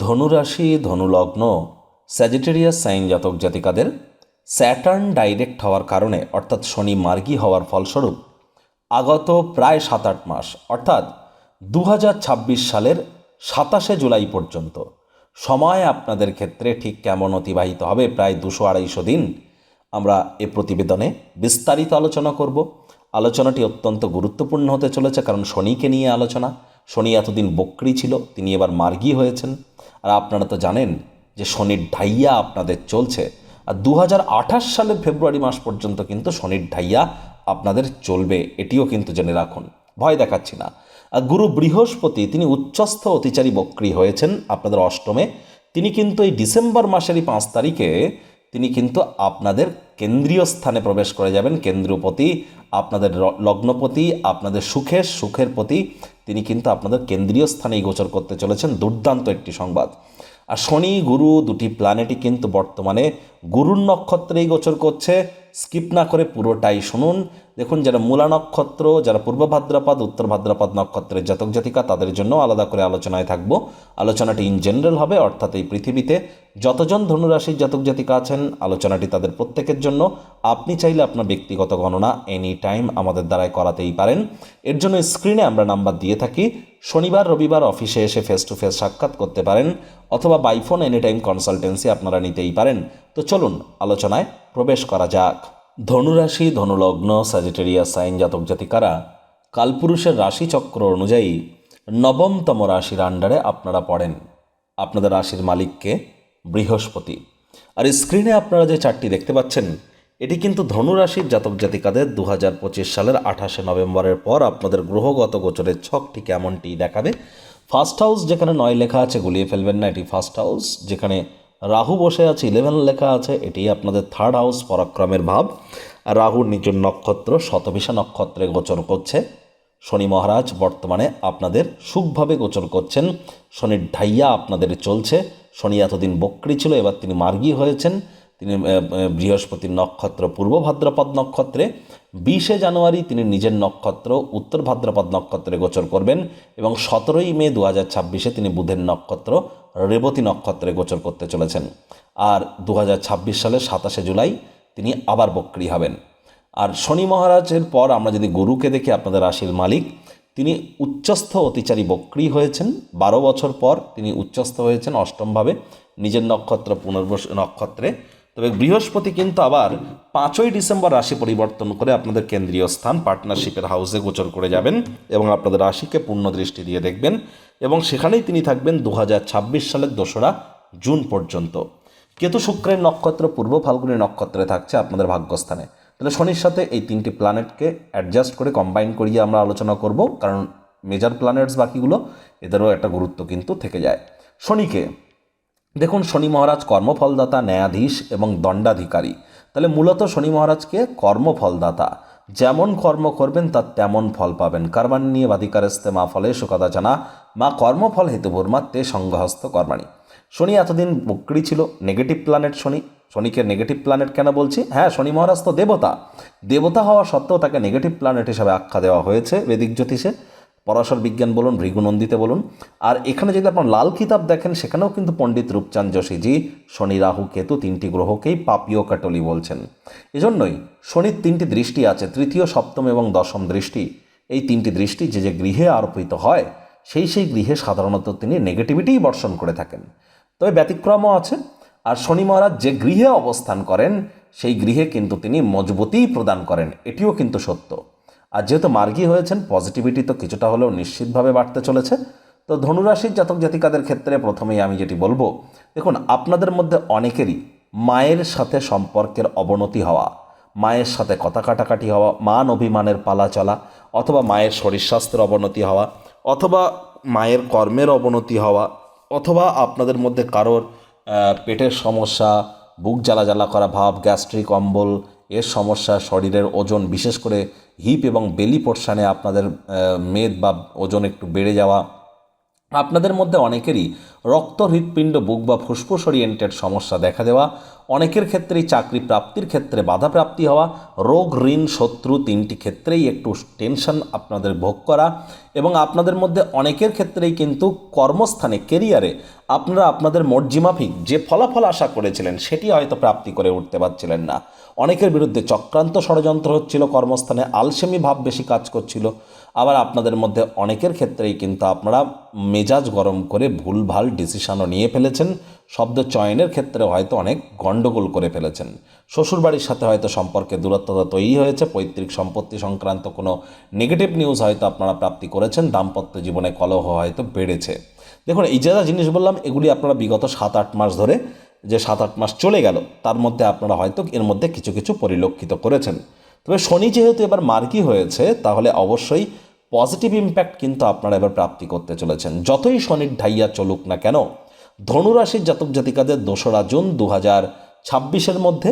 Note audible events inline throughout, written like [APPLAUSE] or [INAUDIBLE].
ধনুরাশি, ধনুলগ্ন Sagittarius sign জাতক জাতিকাদের স্যাটার্ন ডাইরেক্ট হওয়ার কারণে, অর্থাৎ শনি মার্গী হওয়ার ফলস্বরূপ আগত প্রায় সাত আট মাস, অর্থাৎ দু হাজার ছাব্বিশ সালের সাতাশে জুলাই পর্যন্ত। সময় আপনাদের ক্ষেত্রে ঠিক কেমন অতিবাহিত হবে, প্রায় দুশো আড়াইশো দিন আমরা এ প্রতিবেদনে বিস্তারিত আলোচনা করব। আলোচনাটি অত্যন্ত গুরুত্বপূর্ণ হতে চলেছে, কারণ শনিকে নিয়ে আলোচনা। শনি এতদিন বক্রি ছিল, তিনি এবার মার্গী হয়েছেন। আর আপনারা তো জানেন যে শনির ঢাইয়া আপনাদের চলছে। আর দু হাজার আঠাশ সালের ফেব্রুয়ারি মাস পর্যন্ত কিন্তু শনির ঢাইয়া আপনাদের চলবে, এটিও কিন্তু জেনে রাখুন। ভয় দেখাচ্ছি না। আর গুরু বৃহস্পতি, তিনি উচ্চস্থ অতিচারী বক্রী হয়েছেন আপনাদের অষ্টমে। তিনি কিন্তু এই ডিসেম্বর মাসেরই পাঁচ তারিখে তিনি কিন্তু আপনাদের কেন্দ্রীয় স্থানে প্রবেশ করে যাবেন। কেন্দ্রপতি, আপনাদের লগ্নপতি, আপনাদের সুখের সুখের প্রতি তিনি কিন্তু আপনাদের কেন্দ্রীয় স্থানেই গোচর করতে চলেছেন। দুর্দান্ত একটি সংবাদ। আর শনি, গুরু দুটি প্ল্যানেটই কিন্তু বর্তমানে গুরুর নক্ষত্রেই গোচর করছে। স্কিপ না করে পুরোটাই শুনুন। দেখুন, যারা মূলা নক্ষত্র, যারা পূর্ব ভাদ্রপদ, উত্তর ভাদ্রপদ নক্ষত্রের জাতক জাতিকা, তাদের জন্য আলাদা করে আলোচনায় থাকব। আলোচনাটি ইন জেনারেল হবে, অর্থাৎ এই পৃথিবীতে যতজন ধনুরাশির জাতক জাতিকা আছেন, আলোচনাটি তাদের প্রত্যেকের জন্য। আপনি চাইলে আপনার ব্যক্তিগত গণনা এনি টাইম আমাদের দ্বারাই করাতেই পারেন। এর জন্য স্ক্রিনে আমরা নাম্বার দিয়ে থাকি। শনিবার, রবিবার অফিসে এসে ফেস টু ফেস সাক্ষাৎ করতে পারেন অথবা বাইফোন এনি টাইম কনসালটেন্সি আপনারা নিতেই পারেন। তো চলুন, আলোচনায় প্রবেশ করা যাক। ধনুরাশি, ধনুলগ্ন স্যাজিটেরিয়া সাইন জাতক জাতিকারা, কালপুরুষের রাশিচক্র অনুযায়ী নবমতম রাশির আন্ডারে আপনারা পড়েন। আপনাদের রাশির মালিককে বৃহস্পতি। আর স্ক্রিনে আপনারা যে চারটি দেখতে পাচ্ছেন এটি কিন্তু ধনুরাশির জাতক জাতিকাদের দু হাজার পঁচিশ সালের আঠাশে নভেম্বরের পর আপনাদের গ্রহগত গোচরের ছকটি কেমনটি দেখাবে? ফার্স্ট হাউস যেখানে নয় লেখা আছে, গুলিয়ে ফেলবেন না, এটি ফার্স্ট হাউস যেখানে রাহু বসে আছে ইলেভেন লেখা আছে, এটি আপনাদের থার্ড হাউস পরাক্রমের ভাব। রাহুর নিজের নক্ষত্র শতভিষা নক্ষত্রে গোচর করছে। শনি মহারাজ বর্তমানে আপনাদের সুখভাবে গোচর করছেন। শনির ঢাইয়া আপনাদের চলছে। শনি এতদিন বক্রি ছিল, এবার তিনি মার্গী হয়েছেন। তিনি বৃহস্পতির নক্ষত্র, পূর্ব ভাদ্রপদ নক্ষত্রে, বিশে জানুয়ারি তিনি নিজের নক্ষত্র, উত্তর ভাদ্রপদ নক্ষত্রে গোচর করবেন এবং সতেরোই মে দু হাজার ছাব্বিশে তিনি বুধের নক্ষত্র, রেবতী নক্ষত্রে গোচর করতে চলেছেন। আর দু হাজার ছাব্বিশ সালের সাতাশে জুলাই তিনি আবার বক্রি হবেন। আর শনি মহারাজের পর আমরা যদি গুরুকে দেখি, আপনাদের রাশির মালিক, তিনি উচ্চস্থ অতিচারী বক্রী হয়েছেন। বারো বছর পর তিনি উচ্চস্থ হয়েছেন। অষ্টমভাবে নিজের নক্ষত্র পুনর্বস নক্ষত্রে তবে বৃহস্পতি কিন্তু আবার পাঁচই ডিসেম্বর রাশি পরিবর্তন করে আপনাদের কেন্দ্রীয় স্থান পার্টনারশিপের হাউসে গোচর করে যাবেন এবং আপনাদের রাশিকে পূর্ণ দৃষ্টি দিয়ে দেখবেন এবং সেখানেই তিনি থাকবেন দু হাজার ছাব্বিশ সালের দোসরা জুন পর্যন্ত। কেতু শুক্রের নক্ষত্র পূর্ব ফাল্গুনী নক্ষত্রে থাকছে আপনাদের ভাগ্যস্থানে। তাহলে শনির সাথে এই তিনটি প্ল্যানেটকে অ্যাডজাস্ট করে কম্বাইন করিয়ে আমরা আলোচনা করব, কারণ মেজর প্ল্যানেটস বাকিগুলো, এদেরও একটা গুরুত্ব কিন্তু থেকে যায়। শনিকে দেখুন, শনি মহারাজ কর্মফলদাতা, ন্যায়াধীশ এবং দণ্ডাধিকারী। তাহলে মূলত শনি মহারাজকে কর্মফলদাতা। যেমন কর্ম করবেন, তার তেমন ফল পাবেন। কারবান নিয়ে বাধিকারস্তে মা ফলে সুকথা জানা মা কর্মফল হেতু ভূর্মা তে সংঘহস্ত কর্মাণী। শনি এতদিন বক্রি ছিল নেগেটিভ প্ল্যানেট শনি। শনিকে নেগেটিভ প্ল্যানেট কেন বলছি? হ্যাঁ শনি মহারাজ তো দেবতা। দেবতা হওয়া সত্ত্বেও তাকে নেগেটিভ প্ল্যানেট হিসাবে আখ্যা দেওয়া হয়েছে, বেদিক জ্যোতিষে। পরাশর বিজ্ঞান বলুন, ভৃগুনন্দিতে বলুন। আর এখানে যদি আপনার লাল কিতাব দেখেন, সেখানেও কিন্তু পণ্ডিত রূপচাঁদ যোশীজি শনি, রাহু, কেতু তিনটি গ্রহকেই পাপীয় কাটলি বলছেন। এজন্যই শনির তিনটি দৃষ্টি আছে, তৃতীয়, সপ্তম এবং দশম দৃষ্টি। এই তিনটি দৃষ্টি যে যে গৃহে আরোপিত হয়, সেই সেই গৃহে সাধারণত তিনি নেগেটিভিটিই বর্ষণ করে থাকেন। তবে ব্যতিক্রমও আছে। আর শনি মহারাজ যে গৃহে অবস্থান করেন, সেই গৃহে কিন্তু তিনি মজবুতিই প্রদান করেন, এটিও কিন্তু সত্য। আর যেহেতু মার্গী হয়েছেন পজিটিভিটি তো কিছুটা হলেও নিশ্চিতভাবে বাড়তে চলেছে। তো ধনুরাশির জাতক জাতিকাদের ক্ষেত্রে প্রথমেই আমি যেটি বলব, দেখুন, আপনাদের মধ্যে অনেকেরই মায়ের সাথে সম্পর্কের অবনতি হওয়া, মায়ের সাথে কথা কাটাকাটি হওয়া, মান অভিমানের পালা চলা, অথবা মায়ের শরীর স্বাস্থ্যের অবনতি হওয়া, অথবা মায়ের কর্মের অবনতি হওয়া, অথবা আপনাদের মধ্যে কারোর পেটের সমস্যা, বুক জ্বালা জ্বালা করা ভাব, গ্যাস্ট্রিক, অম্বল, এর সমস্যা, শরীরের ওজন, বিশেষ করে হিপ এবং বেলি পোর্শানে আপনাদের মেদ বা ওজন একটু বেড়ে যাওয়া। আপনাদের মধ্যে অনেকেরই রক্ত, হৃৎপিণ্ড, বুক বা ফুসফুস ওরিয়েন্টেড সমস্যা দেখা দেওয়া। অনেকের ক্ষেত্রেই চাকরি প্রাপ্তির ক্ষেত্রে বাধাপ্রাপ্তি হওয়া। রোগ, ঋণ, শত্রু তিনটি ক্ষেত্রেই একটু টেনশন আপনাদের ভোগ করা। এবং আপনাদের মধ্যে অনেকের ক্ষেত্রেই কিন্তু কর্মস্থানে কেরিয়ারে আপনারা আপনাদের মর্জিমাফিক যে ফলাফল আশা করেছিলেন, সেটি হয়তো প্রাপ্তি করে উঠতে পারছিলেন না। অনেকের বিরুদ্ধে চক্রান্ত ষড়যন্ত্র হচ্ছিল, কর্মস্থানে আলসেমি ভাব বেশি কাজ করছিল। আবার আপনাদের মধ্যে অনেকের ক্ষেত্রেই কিন্তু আপনারা মেজাজ গরম করে ভুলভাল ডিসিশনও নিয়ে ফেলেছেন। শব্দ চয়নের ক্ষেত্রে হয়তো অনেক গণ্ডগোল করে ফেলেছেন। শ্বশুরবাড়ির সাথে হয়তো সম্পর্কে দূরত্বতা তৈরি হয়েছে। পৈতৃক সম্পত্তি সংক্রান্ত কোনো নেগেটিভ নিউজ হয়তো আপনারা প্রাপ্তি করেছেন। দাম্পত্য জীবনে কলহ হয়তো বেড়েছে। দেখুন, এই যা জিনিস বললাম, এগুলি আপনারা বিগত সাত আট মাস ধরে যে সাত আট মাস চলে গেল, তার মধ্যে আপনারা হয়তো এর মধ্যে কিছু কিছু পরিলক্ষিত করেছেন। তবে শনি যেহেতু এবার মার্কি হয়েছে, তাহলে অবশ্যই পজিটিভ ইম্প্যাক্ট কিন্তু আপনারা এবার প্রাপ্তি করতে চলেছেন। যতই শনির ঢাইয়া চলুক না কেন, ধনুরাশির জাতক জাতিকাদের দোসরা জুন দু হাজার ছাব্বিশের মধ্যে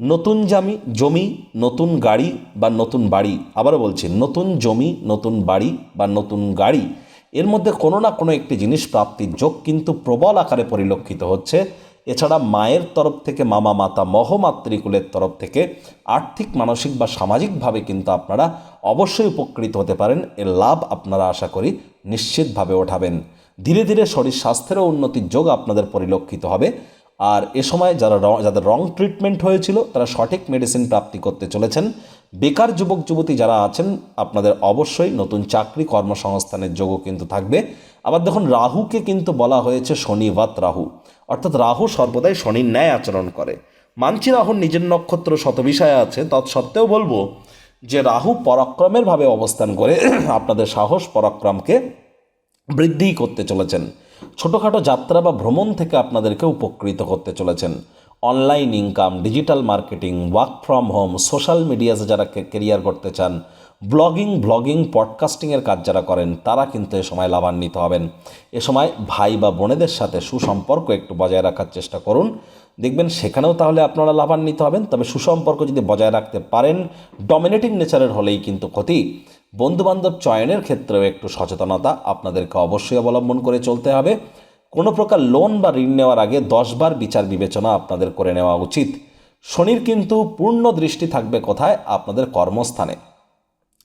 নতুন জামি, জমি, নতুন গাড়ি বা নতুন বাড়ি, আবারও বলছি, নতুন জমি, নতুন বাড়ি বা নতুন গাড়ি, এর মধ্যে কোনো না কোনো একটি জিনিস প্রাপ্তির যোগ কিন্তু প্রবল আকারে পরিলক্ষিত হচ্ছে। এছাড়া মায়ের তরফ থেকে, মামা, মাতা, মহমাতৃকুলের তরফ থেকে আর্থিক, মানসিক বা সামাজিকভাবে কিন্তু আপনারা অবশ্যই উপকৃত হতে পারেন। এর লাভ আপনারা আশা করি নিশ্চিতভাবে ওঠাবেন। ধীরে ধীরে শরীর স্বাস্থ্যেরও উন্নতির যোগ আপনাদের পরিলক্ষিত হবে। আর এ সময় যারা যাদের রং ট্রিটমেন্ট হয়েছিল, তারা সঠিক মেডিসিন প্রাপ্তি করতে চলেছেন। বেকার যুবক, যুবতী যারা আছেন, আপনাদের অবশ্যই নতুন চাকরি কর্মসংস্থানের যোগও কিন্তু থাকবে। আবার দেখুন, রাহুকে কিন্তু বলা হয়েছে শনিবাত রাহু অর্থাৎ রাহু সর্বদাই শনির ন্যায় আচরণ করে। মানছি রাহুর নিজের নক্ষত্র শতবিষয়ে আছে, তৎসত্ত্বেও বলব যে রাহু পরাক্রমের ভাবে অবস্থান করে [CLEARS THROAT] আপনাদের সাহস পরাক্রমকে বৃদ্ধি করতে চলেছেন। ছোটোখাটো যাত্রা বা ভ্রমণ থেকে আপনাদেরকে উপকৃত করতে চলেছেন। Online income, digital marketing, work from home, social মিডিয়াতে যারা কেরিয়ার করতে চান ব্লগিং ব্লগিং পডকাস্টিংয়ের কাজ যারা করেন, তারা কিন্তু এ সময় লাভান্বিত হবেন। এ সময় ভাই বা বোনেদের সাথে সুসম্পর্ক একটু বজায় রাখার চেষ্টা করুন। দেখবেন সেখানেও তাহলে আপনারা লাভান্বিত হবেন, তবে সুসম্পর্ক যদি বজায় রাখতে পারেন ডমিনেটিং নেচারের হলেই কিন্তু ক্ষতি। বন্ধুবান্ধব চয়নের ক্ষেত্রেও একটু সচেতনতা আপনাদেরকে অবশ্যই অবলম্বন করে চলতে হবে। কোনো প্রকার লোন বা ঋণ নেওয়ার আগে দশবার বিচার বিবেচনা আপনাদের করে নেওয়া উচিত। শনির কিন্তু পূর্ণ দৃষ্টি থাকবে কোথায়? আপনাদের কর্মস্থানে।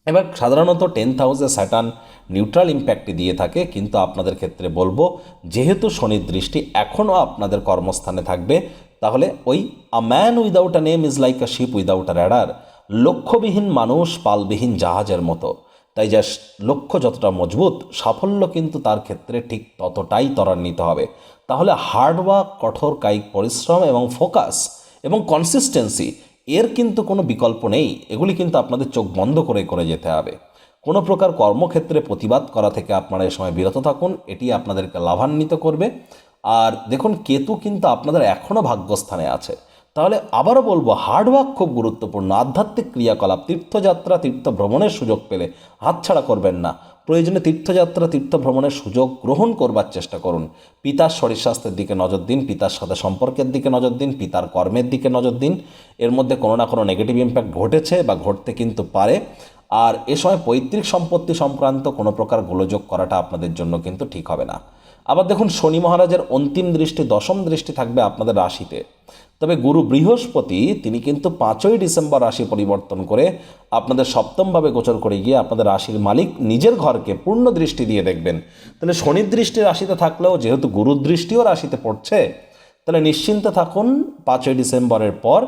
এবার সাধারণত টেন হাউসে স্যাটার্ন নিউট্রাল ইম্প্যাক্টই দিয়ে থাকে, কিন্তু আপনাদের ক্ষেত্রে বলব, যেহেতু শনির দৃষ্টি এখনও আপনাদের কর্মস্থানে থাকবে, তাহলে ওই a man without a name is like a ship without a radar লক্ষ্যবিহীন মানুষ পালবিহীন জাহাজের মতো। তাই যা লক্ষ্য যতটা মজবুত, সাফল্য কিন্তু তার ক্ষেত্রে ঠিক ততটাই ত্বরান্বিত হবে। তাহলে হার্ডওয়ার্ক কঠোর কায়িক পরিশ্রম এবং ফোকাস এবং কনসিস্টেন্সি এর কিন্তু কোনো বিকল্প নেই। এগুলি কিন্তু আপনাদের চোখ বন্ধ করে করে যেতে হবে। কোনো প্রকার কর্মক্ষেত্রে প্রতিবাদ করা থেকে আপনারা এ সময় বিরত থাকুন। এটি আপনাদেরকে লাভান্বিত করবে। আর দেখুন, কেতু কিন্তু আপনাদের এখনও ভাগ্যস্থানে আছে। তাহলে আবারও বলব হার্ডওয়ার্ক খুব গুরুত্বপূর্ণ। আধ্যাত্মিক ক্রিয়াকলাপ, তীর্থযাত্রা তীর্থ ভ্রমণের সুযোগ পেলে হাতছাড়া করবেন না। প্রয়োজনে তীর্থযাত্রা তীর্থ ভ্রমণের সুযোগ গ্রহণ করবার চেষ্টা করুন। পিতার শরীর স্বাস্থ্যের দিকে নজর দিন, পিতার সাথে সম্পর্কের দিকে নজর দিন, পিতার কর্মের দিকে নজর দিন। এর মধ্যে কোনো না কোনো নেগেটিভ ইম্প্যাক্ট ঘটেছে বা ঘটতে কিন্তু পারে। আর এ সময় পৈতৃক সম্পত্তি সংক্রান্ত কোনো প্রকার গোলযোগ করাটা আপনাদের জন্য কিন্তু ঠিক হবে না। আবার দেখুন, শনি মহারাজের অন্তিম দৃষ্টি, দশম দৃষ্টি থাকবে আপনাদের রাশিতে। তবে গুরু বৃহস্পতি, তিনি কিন্তু পাঁচই ডিসেম্বর রাশি পরিবর্তন করে আপনাদের সপ্তমভাবে গোচর করে গিয়ে আপনাদের রাশির মালিক নিজের ঘরকে পূর্ণ দৃষ্টি দিয়ে দেখবেন। তাহলে শনির দৃষ্টি রাশিতে থাকলেও যেহেতু গুরুর দৃষ্টিও রাশিতে পড়ছে, তাহলে নিশ্চিন্তে থাকুন, পাঁচই ডিসেম্বরের পর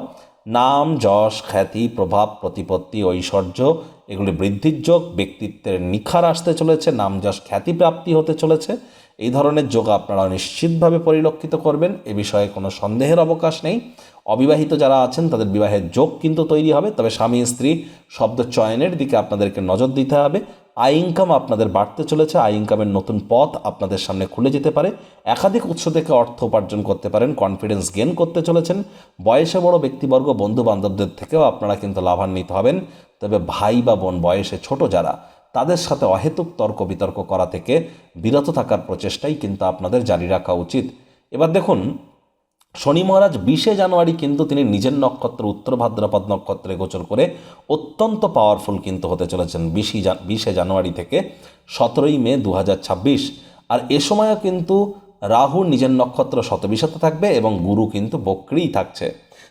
নাম, যশ, খ্যাতি, প্রভাব, প্রতিপত্তি, ঐশ্বর্য এগুলি বৃদ্ধির যোগ, ব্যক্তিত্বের নিখার আসতে চলেছে, নাম, যশ, খ্যাতি প্রাপ্তি হতে চলেছে। এই ধরনের যোগ আপনারা নিশ্চিতভাবে পরিলক্ষিত করবেন। এ বিষয়ে কোনো সন্দেহের অবকাশ নেই। অবিবাহিত যারা আছেন, তাদের বিবাহের যোগ কিন্তু তৈরি হবে। তবে স্বামী, স্ত্রী শব্দ চয়নের দিকে আপনাদেরকে নজর দিতে হবে। আয় ইনকাম আপনাদের বাড়তে চলেছে। আয় ইনকামের নতুন পথ আপনাদের সামনে খুলে যেতে পারে। একাধিক উৎস থেকে অর্থ উপার্জন করতে পারেন। কনফিডেন্স গেন করতে চলেছেন। বয়সে বড় ব্যক্তিবর্গ বন্ধু বান্ধবদের থেকেও আপনারা কিন্তু লাভান্বিত হবেন। তবে ভাই বা বোন বয়সে ছোট যারা তাদের সাথে অহেতুক তর্ক বিতর্ক করা থেকে বিরত থাকার প্রচেষ্টাই কিন্তু আপনাদের জারি রাখা উচিত। এবার দেখুন, শনি মহারাজ বিশে জানুয়ারি কিন্তু তিনি নিজের নক্ষত্র, উত্তর ভাদ্রপদ নক্ষত্রে গোচর করে অত্যন্ত পাওয়ারফুল কিন্তু হতে চলেছেন বিশে বিশে জানুয়ারি থেকে সতেরোই মে দু হাজার ছাব্বিশ। আর এ সময়ও কিন্তু রাহু নিজের নক্ষত্র শতবিশতে থাকবে এবং গুরু কিন্তু বক্রিই থাকছে।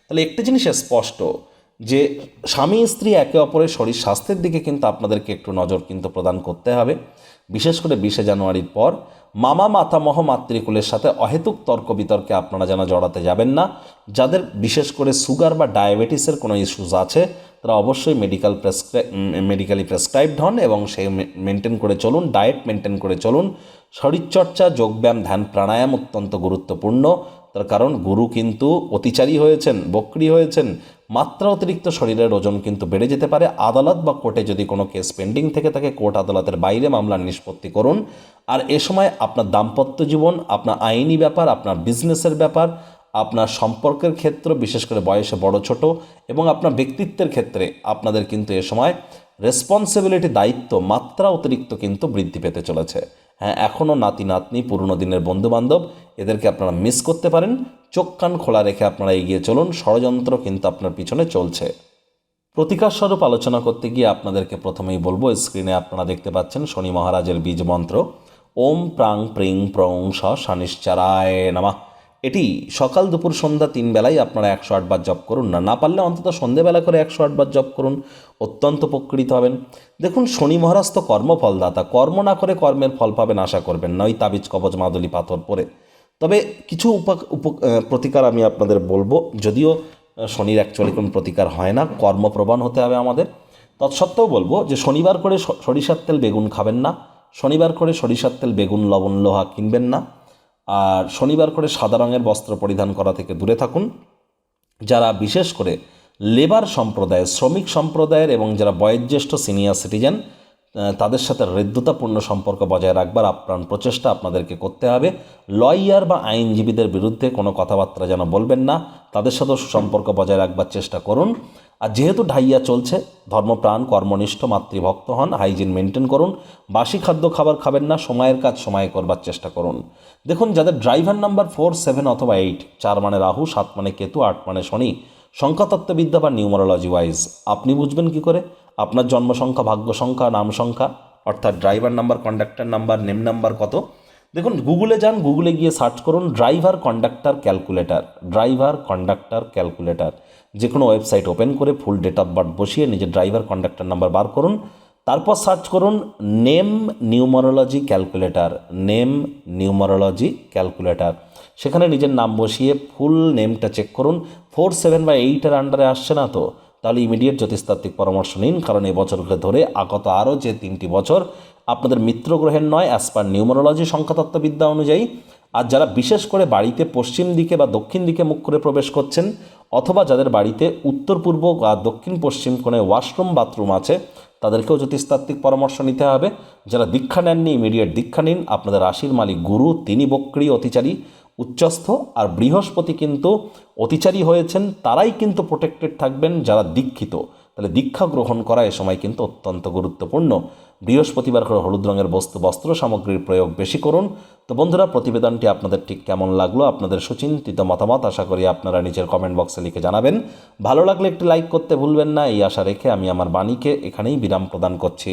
তাহলে একটি জিনিস স্পষ্ট যে স্বামী স্ত্রী একে অপরের শরীর স্বাস্থ্যের দিকে কিন্তু আপনাদেরকে একটু নজর কিন্তু প্রদান করতে হবে। বিশেষ করে বিশে জানুয়ারির পর মামা মাতামহ মাতৃকুলের সাথে অহেতুক তর্ক বিতর্কে আপনারা যেন জড়াতে যাবেন না। যাদের বিশেষ করে সুগার বা ডায়াবেটিসের কোনো ইস্যুস আছে, তারা অবশ্যই মেডিকেল প্রেসক্রাই মেডিকেলি প্রেসক্রাইবড হন এবং সেই মেনটেন করে চলুন ডায়েট মেনটেন করে চলুন। শরীরচর্চা, যোগব্যায়াম, ধ্যান, প্রাণায়াম অত্যন্ত গুরুত্বপূর্ণ। তার কারণ গুরু কিন্তু অতিচারী হয়েছেন, বক্রি হয়েছেন। মাত্রা অতিরিক্ত শরীরের ওজন কিন্তু বেড়ে যেতে পারে। আদালত বা কোর্টে যদি কোনো কেস পেন্ডিং থেকে থাকে, কোর্ট আদালতের বাইরে মামলা নিষ্পত্তি করুন। আর এ সময় আপনার দাম্পত্য জীবন, আপনার আইনি ব্যাপার, আপনার বিজনেসের ব্যাপার, আপনার সম্পর্কের ক্ষেত্র, বিশেষ করে বয়সে বড় ছোট এবং আপনার ব্যক্তিত্বের ক্ষেত্রে আপনাদের কিন্তু এ সময় রেসপন্সিবিলিটি দায়িত্ব মাত্রা অতিরিক্ত কিন্তু বৃদ্ধি পেতে চলেছে। হ্যাঁ এখনও নাতি নাতনি, পুরনো দিনের বন্ধুবান্ধব, এদেরকে আপনারা মিস করতে পারেন। চোখ কান খোলা রেখে আপনারা এগিয়ে চলুন। ষড়যন্ত্র কিন্তু আপনার পিছনে চলছে। প্রতিকার স্বরূপ আলোচনা করতে গিয়ে আপনাদেরকে প্রথমেই বলব স্ক্রিনে আপনারা দেখতে পাচ্ছেন শনি মহারাজের বীজ মন্ত্র। ওম প্রাং প্রিং প্রং স নামা। এটি সকাল দুপুর সন্ধ্যা তিন বেলায় আপনারা একশো আটবার জপ করুন। না না পারলে অন্তত সন্ধেবেলা করে একশো আটবার জপ করুন। অত্যন্ত উপকৃত হবেন। দেখুন, শনি মহারাজ তো কর্মফলদাতা। কর্ম না করে কর্মের ফল পাবেন আশা করবেন না। ওই তাবিজ, কবজ, মাদুলি, পাথর পরে। তবে কিছু উপা, উপ প্রতিকার আমি আপনাদের বলব। যদিও শনির অ্যাকচুয়ালি কোনো প্রতিকার হয় না। কর্মপ্রবণ হতে হবে আমাদের। তৎসত্ত্বেও বলব যে, শনিবার করে সরিষার তেল বেগুন খাবেন না। শনিবার করে সরিষার তেল বেগুন, লবণ, লোহা কিনবেন না। আর শনিবার করে সাদা রঙের বস্ত্র পরিধান করা থেকে দূরে থাকুন। যারা বিশেষ করে লেবার সম্প্রদায়, শ্রমিক সম্প্রদায়ের এবং যারা বয়োজ্যেষ্ঠ সিনিয়র সিটিজেন তাদের সাথে হৃদ্যতাপূর্ণ সম্পর্ক বজায় রাখবার আপ্রাণ প্রচেষ্টা আপনাদেরকে করতে হবে। লয়ার বা আইনজীবীদের বিরুদ্ধে কোনো কথাবার্তা যেন বলবেন না। তাদের সাথেও সুসম্পর্ক বজায় রাখবার চেষ্টা করুন। আর যেহেতু ঢাইয়া চলছে, ধর্মপ্রাণ, কর্মনিষ্ঠ, মাতৃভক্ত হন, হাইজিন মেনটেন করুন, বাসি খাদ্য খাবার খাবেন না, সময়ের কাজ সময়ে করবার চেষ্টা করুন। দেখুন, যাদের ড্রাইভার নাম্বার ফোর, সেভেন অথবা এইট, চার মানে রাহু, সাত মানে কেতু, আট মানে শনি, সংখ্যাতত্ত্ববিদ্যা বা নিউমারোলজি ওয়াইজ, আপনি বুঝবেন কি করে? আপনার জন্ম সংখ্যা, ভাগ্য সংখ্যা, নাম সংখ্যা, অর্থাৎ driver number, conductor number, name number কত? দেখুন, গুগলে যান, গুগলে গিয়ে সার্চ করুন, driver conductor calculator, driver conductor calculator. যে কোনো ওয়েবসাইট ওপেন করে ফুল ডেট অফ বার্থ বসিয়ে নিজের ড্রাইভার কন্ডাক্টর নাম্বার বার করুন। তারপর সার্চ করুন name numerology calculator name numerology calculator সেখানে নিজের নাম বসিয়ে ফুল নেমটা চেক করুন। ফোর সেভেন বা এইটের আন্ডারে আসছে না তো? তাহলে ইমিডিয়েট জ্যোতিষতাত্ত্বিক পরামর্শ নিন, কারণ এই ধরে আগত আরও যে তিনটি বছর আপনাদের মিত্র গ্রহের নয় অ্যাজ পার নিউমারোলজি সংখ্যাতত্ত্ববিদ্যা অনুযায়ী। আর যারা বিশেষ করে বাড়িতে পশ্চিম দিকে বা দক্ষিণ দিকে মুখ করে প্রবেশ করছেন অথবা যাদের বাড়িতে উত্তর, পূর্ব বা দক্ষিণ, পশ্চিম কোণে ওয়াশরুম, বাথরুম আছে, তাদেরকেও জ্যোতিষতাত্ত্বিক পরামর্শ নিতে হবে। যারা দীক্ষা নেননি, ইমিডিয়েট দীক্ষা নিন। আপনাদের রাশির মালিক গুরু, তিনি বক্রী অতিচারী, উচ্চস্থ আর বৃহস্পতি কিন্তু অতিচারী হয়েছেন, তারাই কিন্তু প্রোটেক্টেড থাকবেন যারা দীক্ষিত। তাহলে দীক্ষা গ্রহণ করা এ সময় কিন্তু অত্যন্ত গুরুত্বপূর্ণ। বৃহস্পতিবার করে হলুদ রঙের বস্তু, বস্ত্র সামগ্রীর প্রয়োগ বেশি করুন। তো বন্ধুরা, প্রতিবেদনটি আপনাদের ঠিক কেমন লাগল, আপনাদের সুচিন্তিত মতামত আশা করি আপনারা নিজের কমেন্ট বক্সে লিখে জানাবেন। ভালো লাগলে একটি লাইক করতে ভুলবেন না, এই আশা রেখে আমি আমার বাণীকে এখানেই বিরাম প্রদান করছি।